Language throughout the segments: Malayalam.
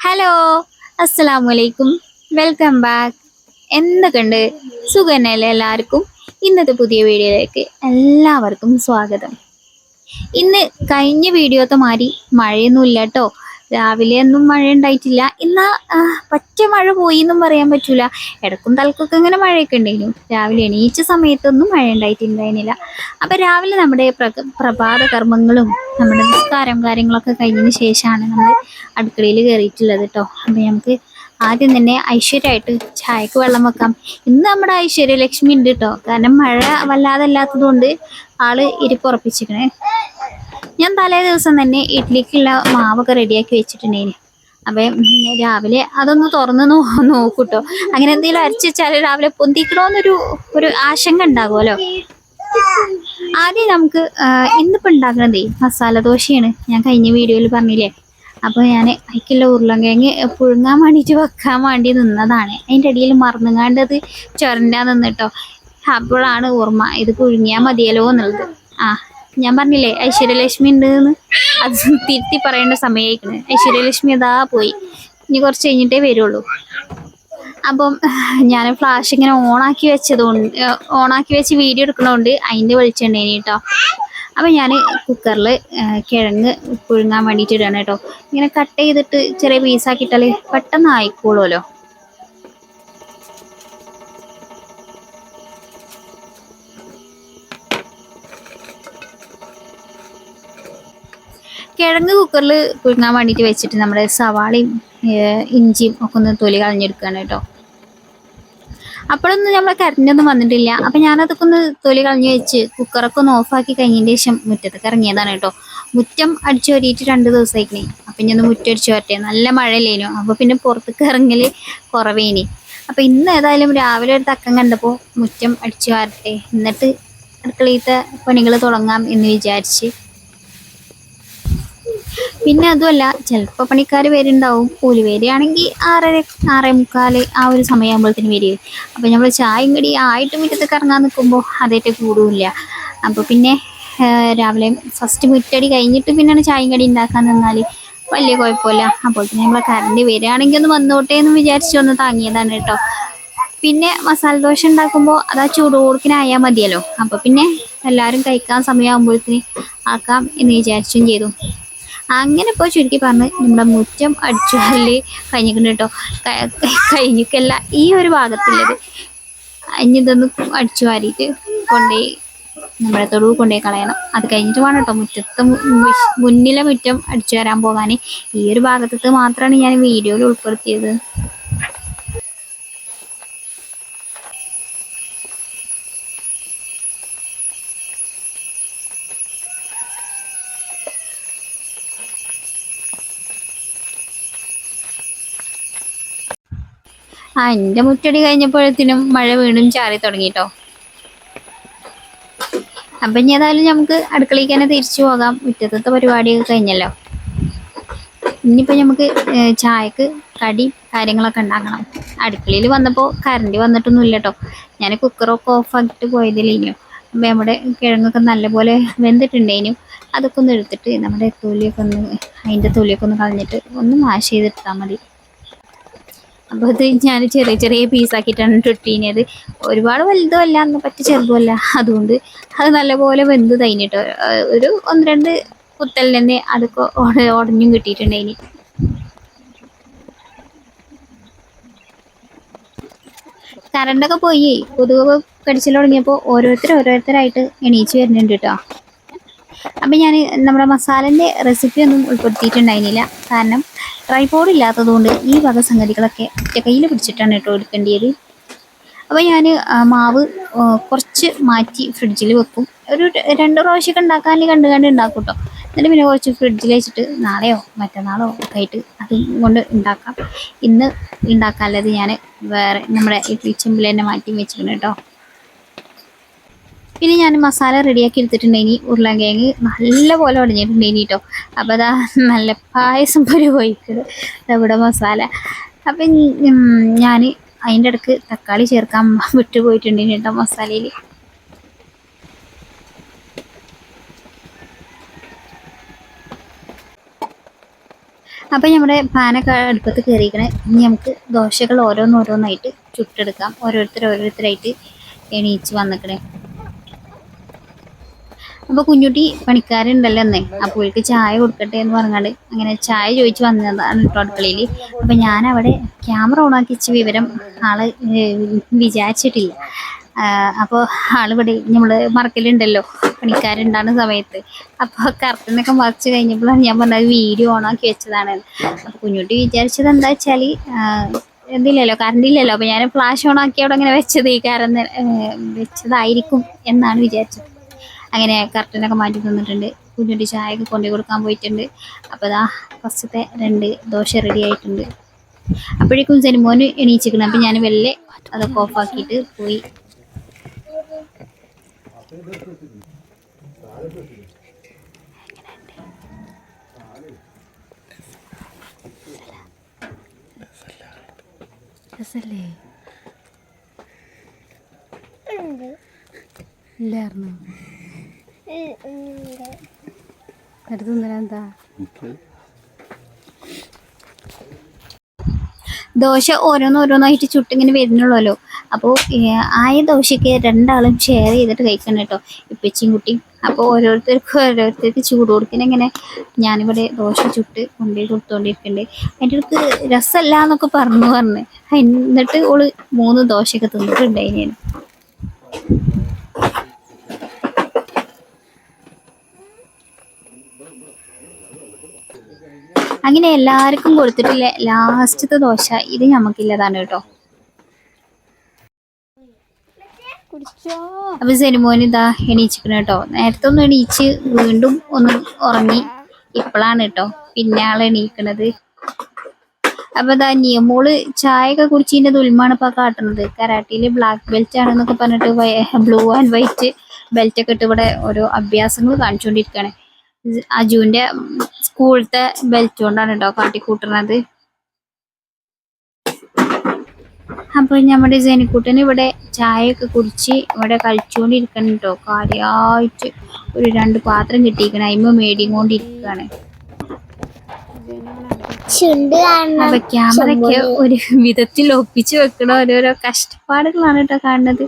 ഹലോ അസ്സലാമു വലൈക്കും വെൽക്കം ബാക്ക് എന്തൊക്കെയുണ്ട് സുഖനല്ല എല്ലാവർക്കും? ഇന്നത്തെ പുതിയ വീഡിയോയിലേക്ക് എല്ലാവർക്കും സ്വാഗതം. ഇന്ന് കഴിഞ്ഞ വീഡിയോത്തെ മാതിരി മഴയൊന്നുമില്ല കേട്ടോ. രാവിലെ ഒന്നും മഴ ഉണ്ടായിട്ടില്ല. ഇന്ന് പറ്റ മഴ പോയി എന്നും പറയാൻ പറ്റൂല. ഇടക്കും തലക്കൊക്കെ ഇങ്ങനെ മഴയൊക്കെ ഉണ്ടായിരുന്നു രാവിലെ എണീച്ച സമയത്തൊന്നും മഴ ഉണ്ടായിട്ടുണ്ടായിരുന്നില്ല. അപ്പം രാവിലെ നമ്മുടെ പ്ര- പ്രഭാത കർമ്മങ്ങളും നമ്മുടെ നിസ്കാരം കാര്യങ്ങളൊക്കെ കഴിഞ്ഞതിന് ശേഷമാണ് നമ്മൾ അടുക്കളയിൽ കയറിയിട്ടുള്ളത് കേട്ടോ അപ്പം നമുക്ക് ആദ്യം തന്നെ ഐശ്വര്യമായിട്ട് ചായക്ക് വെള്ളം വെക്കാം. ഇന്ന് നമ്മുടെ ഐശ്വര്യ ലക്ഷ്മി ഉണ്ട് കേട്ടോ കാരണം മഴ വല്ലാതെ അല്ലാത്തത് കൊണ്ട് ആൾ ഇരിപ്പുറപ്പിച്ചിരിക്കണേ ഞാൻ തലേ ദിവസം തന്നെ ഇഡ്ഡലിക്കുള്ള മാവൊക്കെ റെഡിയാക്കി വെച്ചിട്ടുണ്ടേന് അപ്പം രാവിലെ അതൊന്ന് തുറന്ന് നോ നോക്കൂട്ടോ. അങ്ങനെ എന്തെങ്കിലും അരച്ചു വെച്ചാൽ രാവിലെ പൊന്തിക്കണോന്നൊരു ഒരു ആശങ്ക ഉണ്ടാകുമല്ലോ. ആദ്യം നമുക്ക് ഇന്നിപ്പം ഇന്നിപ്പോൾ ഉണ്ടാക്കണതേ മസാല ദോശയാണ്. ഞാൻ കഴിഞ്ഞ വീഡിയോയിൽ പറഞ്ഞില്ലേ? അപ്പോൾ ഞാൻ അതിക്കുള്ള ഉരുളങ്കിഴങ്ങ് പുഴുങ്ങാൻ വേണ്ടിയിട്ട് വെക്കാൻ വേണ്ടി നിന്നതാണ്. അതിന്റെ ഇടയിൽ മറന്നുങ്ങാണ്ടത് അത് ചുരണ്ടാൻ നിന്നിട്ടോ അപ്പോഴാണ് ഓർമ്മ. ഇത് പുഴുങ്ങിയാൽ മതിയല്ലോ എന്നുള്ളത്. ആ ഞാൻ പറഞ്ഞില്ലേ ഐശ്വര്യലക്ഷ്മി ഉണ്ട് എന്ന് അത് തിരുത്തി പറയേണ്ട സമയമായിക്കണ് ഐശ്വര്യലക്ഷ്മി അതാ പോയി. ഇനി കുറച്ച് കഴിഞ്ഞിട്ടേ വരുള്ളൂ. അപ്പം ഞാൻ ഫ്ലാഷ് ഇങ്ങനെ ഓണാക്കി വെച്ചതുകൊണ്ട് ഓണാക്കി വെച്ച് വീഡിയോ എടുക്കണതുകൊണ്ട് അതിന്റെ വെളിച്ചുണ്ടേനി കേട്ടോ. അപ്പം ഞാൻ കുക്കറിൽ കിഴങ്ങ് പുഴുങ്ങാൻ വേണ്ടിയിട്ട് ഇടണം കേട്ടോ. ഇങ്ങനെ കട്ട് ചെയ്തിട്ട് ചെറിയ പീസാക്കിയിട്ടാൽ പെട്ടെന്ന് ആയിക്കോളുമല്ലോ. കിഴങ്ങ് കുക്കറിൽ പുഴുങ്ങാൻ വേണ്ടിയിട്ട് വെച്ചിട്ട് നമ്മുടെ സവാളയും ഇഞ്ചിയും ഒക്കെ ഒന്ന് തൊലി കളഞ്ഞെടുക്കുകയാണ് കേട്ടോ. അപ്പോഴൊന്നും നമ്മളെ കറണ്ടൊന്നും വന്നിട്ടില്ല. അപ്പം ഞാനതൊക്കെ ഒന്ന് തൊലി കളഞ്ഞ് വെച്ച് കുക്കറൊക്കെ ഒന്ന് ഓഫാക്കി കഴിഞ്ഞതിന് ശേഷം മുറ്റത്തേക്ക് ഇറങ്ങിയതാണ് കേട്ടോ. മുറ്റം അടിച്ചു വരിയിട്ട് രണ്ട് ദിവസമായിക്കണേ അപ്പം ഞാൻ ഒന്ന് മുറ്റം വരട്ടെ. നല്ല മഴയില്ലേനു. അപ്പോൾ പിന്നെ പുറത്തേക്ക് ഇറങ്ങൽ കുറവേനി. അപ്പം ഇന്ന് ഏതായാലും രാവിലെ ഒരു തക്കം കണ്ടപ്പോൾ മുറ്റം അടിച്ചു വരട്ടെ. എന്നിട്ട് അടുക്കളയിലത്തെ പണികൾ തുടങ്ങാം എന്ന് വിചാരിച്ച് പിന്നെ അതുമല്ല ചിലപ്പോൾ പണിക്കാർ വരുന്നുണ്ടാവും. കൂലി വരികയാണെങ്കിൽ ആറര ആറേ മുക്കാൽ ആ ഒരു സമയമാകുമ്പോഴത്തേന് വരും അപ്പോൾ നമ്മൾ ചായയും കടി ആയിട്ട് മുറ്റത്തേക്ക് ഇറങ്ങാൻ നിൽക്കുമ്പോൾ അതേറ്റ് കൂടുമില്ല അപ്പോൾ പിന്നെ രാവിലെ ഫസ്റ്റ് മുറ്റടി കഴിഞ്ഞിട്ട് പിന്നെയാണ് ചായയും കടി ഉണ്ടാക്കാൻ നിന്നാൽ വലിയ കുഴപ്പമില്ല. അപ്പോൾ തന്നെ നമ്മളെ കറണ്ട് വരികയാണെങ്കിൽ ഒന്ന് വന്നോട്ടെ എന്ന് വിചാരിച്ചു ഒന്ന് താങ്ങിയതാണ് കേട്ടോ. പിന്നെ മസാല ദോശ ഉണ്ടാക്കുമ്പോൾ അത് ആ ചൂടോടുക്കിനായാൽ മതിയല്ലോ. അപ്പോൾ പിന്നെ എല്ലാവരും കഴിക്കാൻ സമയമാകുമ്പോഴത്തേന് ആക്കാം എന്ന് വിചാരിച്ചും ചെയ്തു. അങ്ങനെ ഇപ്പോൾ ചുരുക്കി പറഞ്ഞ് നമ്മുടെ മുറ്റം അടിച്ചു വാരൽ കഴിഞ്ഞിട്ടുണ്ട് കേട്ടോ. കഴിഞ്ഞിക്കല്ല ഈ ഒരു ഭാഗത്തുള്ളത് ഇതൊന്ന് അടിച്ചു വാരിയിട്ട് കൊണ്ടുപോയി നമ്മുടെ തൊടുവ് കൊണ്ടുപോയി കളയണം. അത് കഴിഞ്ഞിട്ട് വേണം കേട്ടോ മുറ്റത്ത് മുന്നിലെ മുറ്റം അടിച്ചു വരാൻ പോകാൻ. ഈ ഒരു ഭാഗത്തത് മാത്രമാണ് ഞാൻ വീഡിയോയിൽ ഉൾപ്പെടുത്തിയത്. ആ എന്റെ മുറ്റടി കഴിഞ്ഞപ്പോഴത്തേനും മഴ വീണ്ടും ചാറി തുടങ്ങിട്ടോ. അപ്പം ഇനി ഏതായാലും നമുക്ക് അടുക്കളയ്ക്ക് തന്നെ തിരിച്ചു പോകാം. മുറ്റത്തത്തെ പരിപാടിയൊക്കെ കഴിഞ്ഞല്ലോ. ഇനിയിപ്പോൾ നമുക്ക് ചായക്ക് കടി കാര്യങ്ങളൊക്കെ ഉണ്ടാക്കണം. അടുക്കളയിൽ വന്നപ്പോൾ കറണ്ട് വന്നിട്ടൊന്നും ഇല്ല കേട്ടോ ഞാൻ കുക്കറൊക്കെ ഓഫ് ആക്കിയിട്ട് പോയതില്ലേനു അപ്പം നമ്മുടെ കിഴങ്ങൊക്കെ നല്ലപോലെ വെന്തിട്ടുണ്ടേനും അതൊക്കെ ഒന്ന് എടുത്തിട്ട് നമ്മുടെ തൊലിയൊക്കെ ഒന്ന് അതിന്റെ തൊലിയൊക്കെ ഒന്ന് കളഞ്ഞിട്ട് ഒന്ന് വാഷ് ചെയ്തിട്ടാൽ മതി. അപ്പോൾ ഇത് ഞാൻ ചെറിയ ചെറിയ പീസാക്കിയിട്ടാണ് ഇട്ടിനത് ഒരുപാട് വലുതും അല്ല പറ്റി ചെറുതുമല്ല. അതുകൊണ്ട് അത് നല്ലപോലെ വെന്ത് തൈനിട്ടോ ഒരു ഒന്ന് രണ്ട് കുത്തൽ തന്നെ അതൊക്കെ ഉട- ഉടഞ്ഞും കിട്ടിയിട്ടുണ്ടായിന്. കറണ്ടൊക്കെ പോയി. കൊതുക് കടിച്ചിൽ തുടങ്ങിയപ്പോൾ ഓരോരുത്തർ ഓരോരുത്തരായിട്ട് എണീച്ച് വരുന്നുണ്ട് കേട്ടോ അപ്പം ഞാൻ നമ്മുടെ മസാലന്റെ റെസിപ്പി ഒന്നും ഉൾപ്പെടുത്തിയിട്ടുണ്ടായിരുന്നില്ല. കാരണം ട്രൈപോഡ് ഇല്ലാത്തതുകൊണ്ട് ഈ വക സംഗതികളൊക്കെ ഒറ്റ കയ്യിൽ പിടിച്ചിട്ടാണ് കേട്ടോ എടുക്കേണ്ടത് അപ്പോൾ ഞാൻ മാവ് കുറച്ച് മാറ്റി ഫ്രിഡ്ജിൽ വെക്കും. ഒരു രണ്ട് പ്രാവശ്യമൊക്കെ ഉണ്ടാക്കാൻ കണ്ട് കണ്ട് ഉണ്ടാക്കും കേട്ടോ എന്നിട്ട് പിന്നെ കുറച്ച് ഫ്രിഡ്ജിൽ വെച്ചിട്ട് നാളെയോ മറ്റന്നാളോ ഒക്കെ ആയിട്ട് അതും കൊണ്ട് ഉണ്ടാക്കാം. ഇന്ന് ഉണ്ടാക്കാനുള്ളത് ഞാൻ വേറെ നമ്മുടെ ഈ ചെമ്പിൽ തന്നെ മാറ്റി വെച്ചിട്ടുണ്ട് കേട്ടോ പിന്നെ ഞാൻ മസാല റെഡിയാക്കി എടുത്തിട്ടുണ്ടെങ്കിൽ ഉരുളൻകിഴങ്ങ് നല്ലപോലെ ഉടഞ്ഞിട്ടുണ്ടെങ്കിൽ കേട്ടോ അപ്പോൾ അതാ നല്ല പായസം പോലെ പോയിക്കത് ഇവിടെ മസാല. അപ്പം ഞാൻ അതിന്റെ ഇടയ്ക്ക് തക്കാളി ചേർക്കാൻ വിട്ടുപോയിട്ടുണ്ടെങ്കിൽ കേട്ടോ മസാലയിൽ അപ്പം നമ്മുടെ പാനൊക്കെ അടുപ്പത്ത് കയറിയിരിക്കണേ ഇനി നമുക്ക് ദോശകൾ ഓരോന്നോരോന്നായിട്ട് ചുട്ടെടുക്കാം. ഓരോരുത്തർ ഓരോരുത്തരായിട്ട് എണീച്ച് വന്നിക്കണേ. അപ്പോൾ കുഞ്ഞുട്ടി പണിക്കാരുണ്ടല്ലോ എന്നേ ആ അവൾക്ക് ചായ കൊടുക്കട്ടെ എന്ന് പറഞ്ഞാണ്ട് അങ്ങനെ ചായ ചോദിച്ച് വന്നതാണ് കേട്ടോ അടുക്കളയിൽ അപ്പൊ ഞാൻ അവിടെ ക്യാമറ ഓണാക്കി വെച്ച വിവരം ആൾ വിചാരിച്ചിട്ടില്ല. അപ്പോൾ ആളിവിടെ നമ്മൾ മറക്കലുണ്ടല്ലോ പണിക്കാരുണ്ടാകുന്ന സമയത്ത്. അപ്പോൾ കറക്റ്റിനൊക്കെ മറച്ചു കഴിഞ്ഞപ്പോഴാണ് ഞാൻ പറഞ്ഞത് വീഡിയോ ഓണാക്കി വെച്ചതാണ്. അപ്പോൾ കുഞ്ഞുട്ടി വിചാരിച്ചത് എന്താ വെച്ചാൽ എന്തില്ലല്ലോ കറണ്ട് ഇല്ലല്ലോ. അപ്പോൾ ഞാൻ ഫ്ലാഷ് ഓൺ ആക്കി അവിടെ അങ്ങനെ വെച്ചത് ഈ കാരണം വെച്ചതായിരിക്കും എന്നാണ് വിചാരിച്ചത്. അങ്ങനെ കർട്ടനൊക്കെ മാറ്റി തന്നിട്ടുണ്ട്. കുഞ്ഞുട്ടി ചായയൊക്കെ കൊണ്ടു കൊടുക്കാൻ പോയിട്ടുണ്ട്. അപ്പോൾ ഇതാ ഫസ്റ്റത്തെ രണ്ട് ദോശ റെഡി ആയിട്ടുണ്ട്. അപ്പോഴേക്കും സെനിമോന് എണീച്ചിരിക്കണം അപ്പം ഞാൻ വെല്ലെ അതൊക്കെ ഓഫാക്കിയിട്ട് പോയി. രസല്ലേ? ഇല്ലായിരുന്നു? ദോശ ഓരോന്നോരോന്നായിട്ട് ചുട്ടിങ്ങനെ വരുന്നുള്ളല്ലോ. അപ്പോൾ ആയ ദോശയ്ക്ക് രണ്ടാളും ഷെയർ ചെയ്തിട്ട് കഴിക്കണം കേട്ടോ ഇപ്പച്ചിയും കുട്ടിയും. അപ്പോൾ ഓരോരുത്തർക്കും ഓരോരുത്തർക്ക് ചൂട് കൊടുക്കുന്ന ഇങ്ങനെ ഞാനിവിടെ ദോശ ചുട്ട് കൊണ്ടു കൊടുത്തോണ്ടിരിക്കണ്ട്. എന്റെ അടുത്ത് രസമല്ല എന്നൊക്കെ പറഞ്ഞു പറഞ്ഞ്. എന്നിട്ട് ഓൾ മൂന്ന് ദോശയൊക്കെ തിന്നിട്ടുണ്ടായി അങ്ങനെ എല്ലാവർക്കും കൊടുത്തിട്ടില്ല ലാസ്റ്റത്തെ ദോശ ഇത് ഞമ്മക്കില്ലതാണ് കേട്ടോ. അപ്പൊ സെനിമോൻ ഇതാ എണീച്ചിക്കണ കേട്ടോ. നേരത്തെ ഒന്ന് എണീച്ച് വീണ്ടും ഒന്ന് ഉറങ്ങി ഇപ്പോഴാണ് കേട്ടോ പിന്നെ ആൾ എണീക്കണത്. അപ്പൊ ഇതാ നിയമോൾ ചായയൊക്കെ ഒക്കെ കുടിച്ചതിന്റെ ദുൽമാണ് ഇപ്പൊ കാട്ടുന്നത് കരാട്ടിയിൽ ബ്ലാക്ക് ബെൽറ്റ് ആണെന്നൊക്കെ പറഞ്ഞിട്ട് ബ്ലൂ ആൻഡ് വൈറ്റ് ബെൽറ്റ് ഒക്കെ ഇട്ട് ഇവിടെ ഓരോ അഭ്യാസങ്ങൾ കാണിച്ചുകൊണ്ടിരിക്കുകയാണ് അജുവിന്റെ സ്കൂളത്തെ ബെൽറ്റ് കൊണ്ടാണ് കേട്ടോ കാട്ടിക്കൂട്ടുന്നത്. അപ്പൊ നമ്മുടെ ജനിക്കുട്ടൻ ഇവിടെ ചായയൊക്കെ കുടിച്ച് ഇവിടെ കളിച്ചുകൊണ്ടിരിക്കണം കേട്ടോ കാര്യായിട്ട് ഒരു രണ്ട് പാത്രം കിട്ടിയിരിക്കണം. അയിമ മേടിക്കൊണ്ടിരിക്കുകയാണ് കൊണ്ടിരിക്കാണ് അപ്പൊ ക്യാമറയ്ക്ക് ഒരു വിധത്തിൽ ഒപ്പിച്ചു വെക്കണ ഓരോരോ കഷ്ടപ്പാടുകളാണ് കേട്ടോ കാണുന്നത്.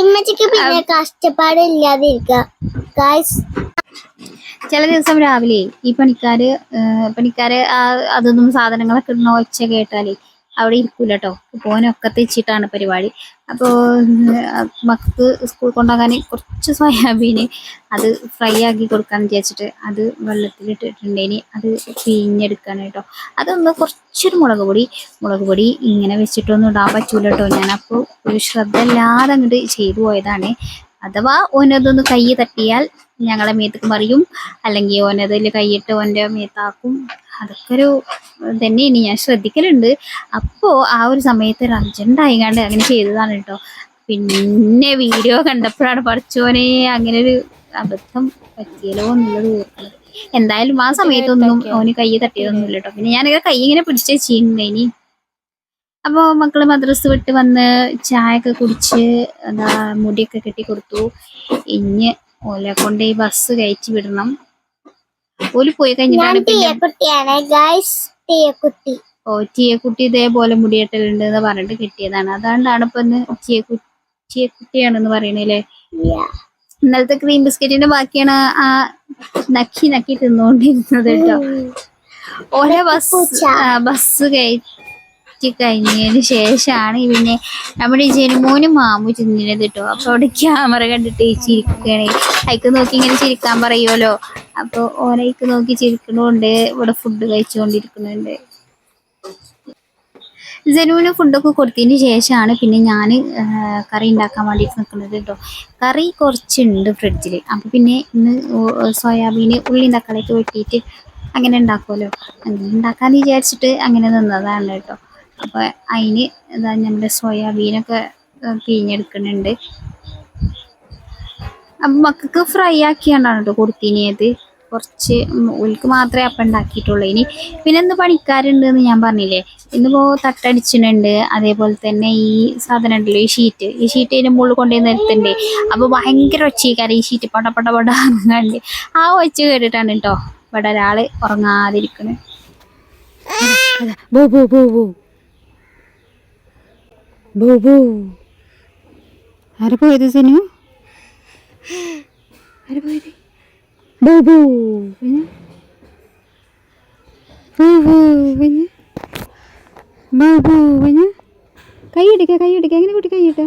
ഇമ്മച്ചിക്ക് പിന്നെ കഷ്ടപ്പാട് ഇല്ലാതിരിക്ക ഗായ്സ് ചില ദിവസം രാവിലെ ഈ പണിക്കാര് പണിക്കാര് അതൊന്നും സാധനങ്ങളൊക്കെ ഇടുന്ന ഒച്ച കേട്ടാലേ അവിടെ ഇരിക്കൂല കേട്ടോ പോനൊക്കെ തെച്ചിട്ടാണ് പരിപാടി. അപ്പോൾ മക്കൾക്ക് സ്കൂൾ കൊണ്ടാകാൻ കുറച്ച് സോയാബീന് അത് ഫ്രൈ ആക്കി കൊടുക്കാന്ന് വിചാരിച്ചിട്ട് അത് വെള്ളത്തിലിട്ടിട്ടുണ്ടേനി അത് പിഴിഞ്ഞെടുക്കാൻ കേട്ടോ അതൊന്ന് കുറച്ചൊരു മുളക് പൊടി മുളക് പൊടി ഇങ്ങനെ വെച്ചിട്ടൊന്നും ഇടാൻ പറ്റൂല കേട്ടോ ഞാനപ്പോൾ ഒരു ശ്രദ്ധ ഇല്ലാതെ അങ്ങോട്ട് ചെയ്തു പോയതാണ്. അഥവാ ഓനതൊന്ന് കൈ തട്ടിയാൽ ഞങ്ങളെ മേത്തേക്ക് മറിയും. അല്ലെങ്കിൽ ഓനതിൽ കൈയിട്ട് ഓന്റെ മേത്താക്കും. അതൊക്കെ ഒരു തന്നെ ഇനി ഞാൻ ശ്രദ്ധിക്കലുണ്ട്. അപ്പോൾ ആ ഒരു സമയത്ത് ഒരു അർജന്റായിങ്ങാണ്ട് അങ്ങനെ ചെയ്തതാണ് കേട്ടോ പിന്നെ വീഡിയോ കണ്ടപ്പോഴാണ് പഠിച്ചോനെ അങ്ങനെ ഒരു അബദ്ധം പറ്റിയല്ലോ എന്നുള്ളത് ഓർക്കുന്നത് എന്തായാലും ആ സമയത്തൊന്നും ഓന് കൈ തട്ടിയതൊന്നുമില്ല കേട്ടോ പിന്നെ ഞാനിങ്ങനെ കൈ ഇങ്ങനെ പിടിച്ച് ചെയ്യുന്നതിനി അപ്പോൾ മക്കൾ മദ്രസ് വിട്ട് വന്ന് ചായയൊക്കെ കുടിച്ച് എന്താ മുടിയൊക്കെ കെട്ടി കൊടുത്തു. ഇഞ്ഞ് ഓലെ കൊണ്ട് ഈ ബസ് കയറ്റി വിടണം. ഓൽ പോയി കഴിഞ്ഞിട്ടാണ് ഓ ചീയക്കുട്ടി ഇതേപോലെ മുടിയെട്ടലുണ്ട് എന്ന് പറഞ്ഞിട്ട് കിട്ടിയതാണ്. അതുകൊണ്ടാണ് ഇപ്പൊ ഇന്ന് ചീയക്കു ചീയക്കുട്ടിയാണെന്ന് പറയണല്ലേ ഇന്നലത്തെ ക്രീം ബിസ്ക്കറ്റിന്റെ ബാക്കിയാണ് ആ നക്കി നക്കി തിന്നുകൊണ്ടിരുന്നത് കേട്ടോ. ഓരോ ബസ് ബസ് കയറ്റി കഴിഞ്ഞതിന് ശേഷമാണ് പിന്നെ നമ്മുടെ ജനുമോനും മാമു ചിന്തിനത് കേട്ടോ അപ്പൊ അവിടെ ക്യാമറ കണ്ടിട്ട് ചിരിക്കുകയാണ്. അയക്ക് നോക്കി ഇങ്ങനെ ചിരിക്കാൻ പറയുമല്ലോ അപ്പൊ ഓരയ്ക്ക് നോക്കി ചിരിക്കണോണ്ട് ഇവിടെ ഫുഡ് കഴിച്ചുകൊണ്ടിരിക്കുന്നുണ്ട്. ജനുവിന് ഫുഡൊക്കെ കൊടുത്തതിന് ശേഷമാണ് പിന്നെ ഞാൻ കറി ഉണ്ടാക്കാൻ വേണ്ടിയിട്ട് നിൽക്കുന്നത് കേട്ടോ കറി കുറച്ചുണ്ട് ഫ്രിഡ്ജിൽ അപ്പോൾ പിന്നെ ഇന്ന് സോയാബീൻ ഉള്ളി തക്കാളിയൊക്കെ വെട്ടിയിട്ട് അങ്ങനെ ഉണ്ടാക്കുമല്ലോ അങ്ങനെ ഉണ്ടാക്കാമെന്ന് വിചാരിച്ചിട്ട് അങ്ങനെ നിന്നതാണ് കേട്ടോ അപ്പോൾ അതിന് എന്താ നമ്മുടെ സോയാബീനൊക്കെ പിഴിഞ്ഞെടുക്കുന്നുണ്ട്. അപ്പം മക്കൾക്ക് ഫ്രൈ ആക്കിയാണ്ടാണ് കേട്ടോ കൊടുത്തിനിയത് കുറച്ച് ഉൽക്ക് മാത്രമേ അപ്പം ഉണ്ടാക്കിയിട്ടുള്ളൂ. ഇനി പിന്നെ ഇന്ന് പണിക്കാരുണ്ട് എന്ന് ഞാൻ പറഞ്ഞില്ലേ? ഇന്നിപ്പോൾ തട്ടടിച്ചിട്ടുണ്ട്. അതേപോലെ തന്നെ ഈ സാധനം ഉണ്ടല്ലോ ഈ ഷീറ്റ്. ഈ ഷീറ്റ് അതിന്റെ മുകളിൽ കൊണ്ടുപോയി നിർത്തുന്നുണ്ട് അപ്പോൾ ഭയങ്കര ഒച്ചയ്ക്കാരം ഈ ഷീറ്റ് പട പട പട കണ്ട്. ആ ഒച്ച കേട്ടിട്ടാണ് കേട്ടോ ഇവിടെ ഒരാൾ ഉറങ്ങാതിരിക്കണേ. ബോ ബോ ബോ ബോ. ബോ ബോ ആരെ പോയത് സിനു? ആരെ പോയത്? ബോ ബോ പിന്നെ ബോ ബോ പിന്നെ ബോ ബോ പിന്നെ കൈ ഇടിക്ക കൈ ഇടിക്ക എങ്ങനെ കുട്ടി കൈ ഇട്ട?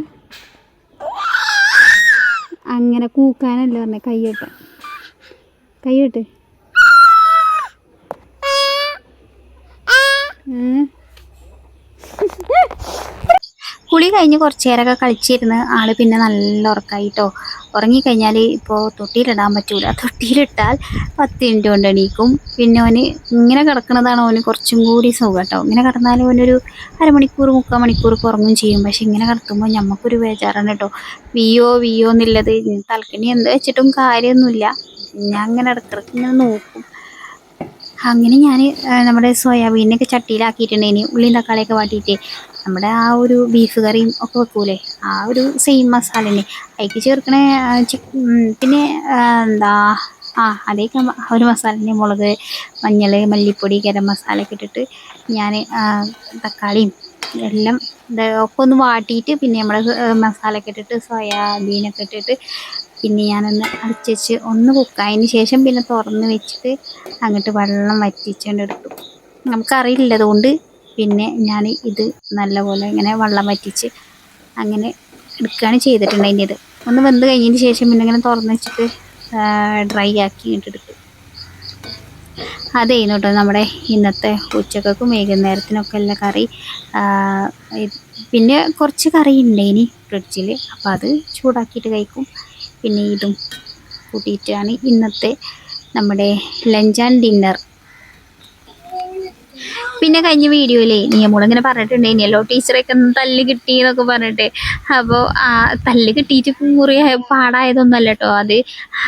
അങ്ങനെ കൂക്കാനല്ല പറഞ്ഞ കൈ ഇട്ട. കൈ ഇട്ട്. ഏ? കുളി കഴിഞ്ഞ് കുറച്ച് നേരമൊക്കെ കളിച്ചിരുന്ന് ആൾ പിന്നെ നല്ല ഉറക്കായിട്ടോ. ഉറങ്ങിക്കഴിഞ്ഞാൽ ഇപ്പോൾ തൊട്ടിയിലിടാൻ പറ്റൂല. തൊട്ടിയിലിട്ടാൽ പത്ത് മിനിറ്റ് കൊണ്ട് എണീക്കും. പിന്നെ ഓന് ഇങ്ങനെ കിടക്കുന്നതാണ് ഓന് കുറച്ചും കൂടി സുഖം കേട്ടോ ഇങ്ങനെ കിടന്നാൽ ഓനൊരു അരമണിക്കൂർ മുക്കാൽ മണിക്കൂർ ഉറങ്ങും ചെയ്യും. പക്ഷെ ഇങ്ങനെ കിടത്തുമ്പോൾ നമുക്കൊരു ബേജാറാണ് കേട്ടോ. വിയോ വിയോ എന്നുള്ളത് തലക്കണി എന്ത് വെച്ചിട്ടും കാര്യമൊന്നുമില്ല. ഞാൻ അങ്ങനെ ഇടക്കിടക്ക് ഇങ്ങനെ നോക്കും. അങ്ങനെ ഞാൻ നമ്മുടെ സോയാബീനൊക്കെ ചട്ടിയിലാക്കിയിട്ടുണ്ടെങ്കിൽ ഉള്ളിയും തക്കാളിയൊക്കെ വാട്ടിയിട്ട് നമ്മുടെ ആ ഒരു ബീഫ് കറിയും ഒക്കെ വെക്കൂലേ? ആ ഒരു സെയിം മസാല തന്നെ അതിലേക്ക് ചേർക്കണ പിന്നെ എന്താ ആ അതേ ഒരു മസാല തന്നെ മുളക് മഞ്ഞൾ മല്ലിപ്പൊടി ഗരം മസാല ഒക്കെ ഇട്ടിട്ട് ഞാൻ തക്കാളിയും എല്ലാം ഒക്കെ ഒന്ന് വാട്ടിയിട്ട് പിന്നെ നമ്മുടെ മസാല ഒക്കെ ഇട്ടിട്ട് സോയാബീനൊക്കെ ഇട്ടിട്ട് പിന്നെ ഞാനൊന്ന് അടച്ച് വെച്ച് ഒന്ന് കുക്കായതിന് ശേഷം പിന്നെ തുറന്ന് വെച്ചിട്ട് അങ്ങോട്ട് വെള്ളം വറ്റിച്ചുകൊണ്ട് എടുത്തു. നമുക്കറിയില്ലത് കൊണ്ട് പിന്നെ ഞാൻ ഇത് നല്ലപോലെ ഇങ്ങനെ വെള്ളം വറ്റിച്ച് അങ്ങനെ എടുക്കുകയാണ് ചെയ്തിട്ടുണ്ട് അതിന്റെ ഇത് ഒന്ന് വെന്ത് കഴിഞ്ഞതിന് ശേഷം പിന്നെ ഇങ്ങനെ തുറന്ന് വെച്ചിട്ട് ഡ്രൈ ആക്കി ഇട്ടെടുത്തു അതായിരുന്നു കേട്ടോ നമ്മുടെ ഇന്നത്തെ ഉച്ചക്കും വൈകുന്നേരത്തിനൊക്കെ ഉള്ള കറി. പിന്നെ കുറച്ച് കറി ഉണ്ട് ഇനി ഫ്രിഡ്ജിൽ അപ്പോൾ അത് ചൂടാക്കിയിട്ട് കഴിക്കും. പിന്നെ ഇതും കൂട്ടിയിട്ടാണ് ഇന്നത്തെ നമ്മുടെ ലഞ്ച് ആൻഡ് ഡിന്നർ. പിന്നെ കഴിഞ്ഞ വീഡിയോയിലേ നിയമോളിങ്ങനെ പറഞ്ഞിട്ടുണ്ടായിരുന്നല്ലോ ടീച്ചറൊക്കെ തല്ല് കിട്ടി എന്നൊക്കെ പറഞ്ഞിട്ട്. അപ്പോൾ ആ തല്ല് കിട്ടിയിട്ട് മുറി പാടായതൊന്നുമല്ല കേട്ടോ. അത്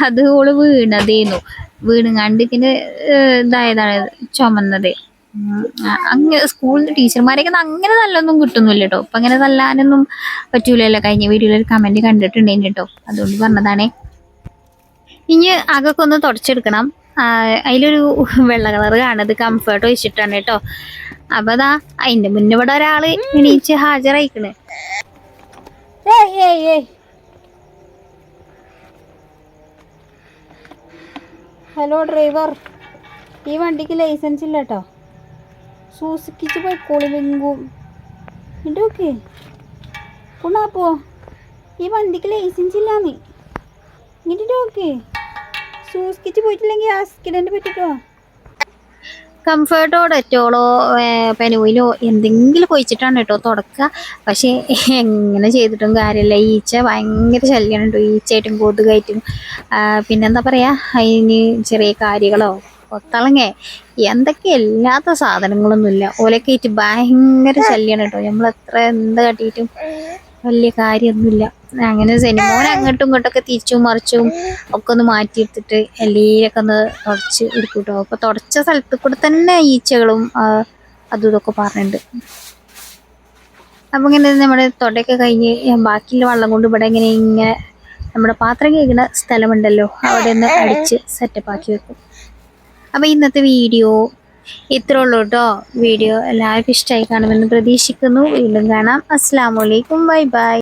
അത് ഓൾ വീണതേന്നു. വീണുങ്ങാണ്ട് ഇങ്ങനെ ഇതായതാണ് ചുമന്നത്. അങ്ങനെ സ്കൂളിൽ ടീച്ചർമാരെയൊക്കെ അങ്ങനെ നല്ലൊന്നും കിട്ടുന്നില്ല കേട്ടോ. അപ്പം അങ്ങനെ തല്ലാനൊന്നും പറ്റൂലല്ലോ. കഴിഞ്ഞ വീഡിയോയിൽ ഒരു കമന്റ് കണ്ടിട്ടുണ്ടായിരുന്നു കേട്ടോ. അതുകൊണ്ട് പറഞ്ഞതാണേ. ഇനി അകൊക്കെ ഒന്ന് തുടച്ചെടുക്കണം. അതിലൊരു വെള്ള കളർ കാണുന്നത് കംഫേർട്ട് ഒഴിച്ചിട്ടാണ് കേട്ടോ. അപ്പൊ അതാ അതിന്റെ മുന്നേ ഇവിടെ ഒരാൾ എണീച്ച് ഹാജരായിക്കണ്. ഹലോ ഡ്രൈവർ ഈ വണ്ടിക്ക് ലൈസൻസ് ഇല്ല കേട്ടോ സൂസിക്കിച്ച് പോയിക്കോളി വെങ്കും ഓക്കെ പുണ്ണാപ്പോ ഈ വണ്ടിക്ക് ലൈസൻസ് ഇല്ലാന്ന്. ഇങ്ങിട്ട് ഓക്കെ സൂസിക്കിച്ച് പോയിട്ടില്ലെങ്കിൽ ആക്സിഡന്റ് പറ്റിട്ടോ? കംഫേർട്ടോ ഡെറ്റോളോ പെനോയിലോ എന്തെങ്കിലും കൊയിച്ചിട്ടാണ് കേട്ടോ തുടക്ക പക്ഷെ എങ്ങനെ ചെയ്തിട്ടും കാര്യമില്ല. ഈച്ച ഭയങ്കര ശല്യമാണ് കേട്ടോ. ഈച്ചയായിട്ടും കൊതുകായിട്ടും. പിന്നെന്താ പറയാ? അതിന് ചെറിയ കാര്യങ്ങളോ? കൊത്തളങ്ങേ എന്തൊക്കെ ഇല്ലാത്ത സാധനങ്ങളൊന്നുമില്ല. ഓലൊക്കെ ആയിട്ട് ഭയങ്കര ശല്യമാണ് കേട്ടോ. നമ്മൾ എത്ര എന്ത് കാട്ടിയിട്ടും. വലിയ കാര്യമൊന്നുമില്ല. അങ്ങനെ സിനിമോൻ അങ്ങോട്ടും ഇങ്ങോട്ടൊക്കെ തിരിച്ചും മറിച്ചും ഒക്കെ ഒന്ന് മാറ്റിയെടുത്തിട്ട് എല്ലീരൊക്കെ ഒന്ന് തുടച്ച് എടുക്കൂട്ടോ. കേട്ടോ അപ്പൊ തുടച്ച സ്ഥലത്ത് കൂടെ തന്നെ ഈച്ചകളും അതും ഇതൊക്കെ പറഞ്ഞിട്ടുണ്ട്. അപ്പൊ ഇങ്ങനെ നമ്മുടെ തൊടയൊക്കെ കഴിഞ്ഞ് ബാക്കിയുള്ള വെള്ളം കൊണ്ട് ഇവിടെ ഇങ്ങനെ ഇങ്ങനെ നമ്മുടെ പാത്രം കേൾക്കുന്ന സ്ഥലമുണ്ടല്ലോ. അവിടെ ഒന്ന് അടിച്ച് സെറ്റപ്പ് ആക്കി വെക്കും. അപ്പൊ ഇന്നത്തെ വീഡിയോ ഇത്രേ ഉള്ളൂ കേട്ടോ വീഡിയോ എല്ലാവർക്കും ഇഷ്ടമായി കാണുമെന്ന് പ്രതീക്ഷിക്കുന്നു. വീണ്ടും കാണാം. അസ്സാം വലൈക്കും ബൈ ബൈ.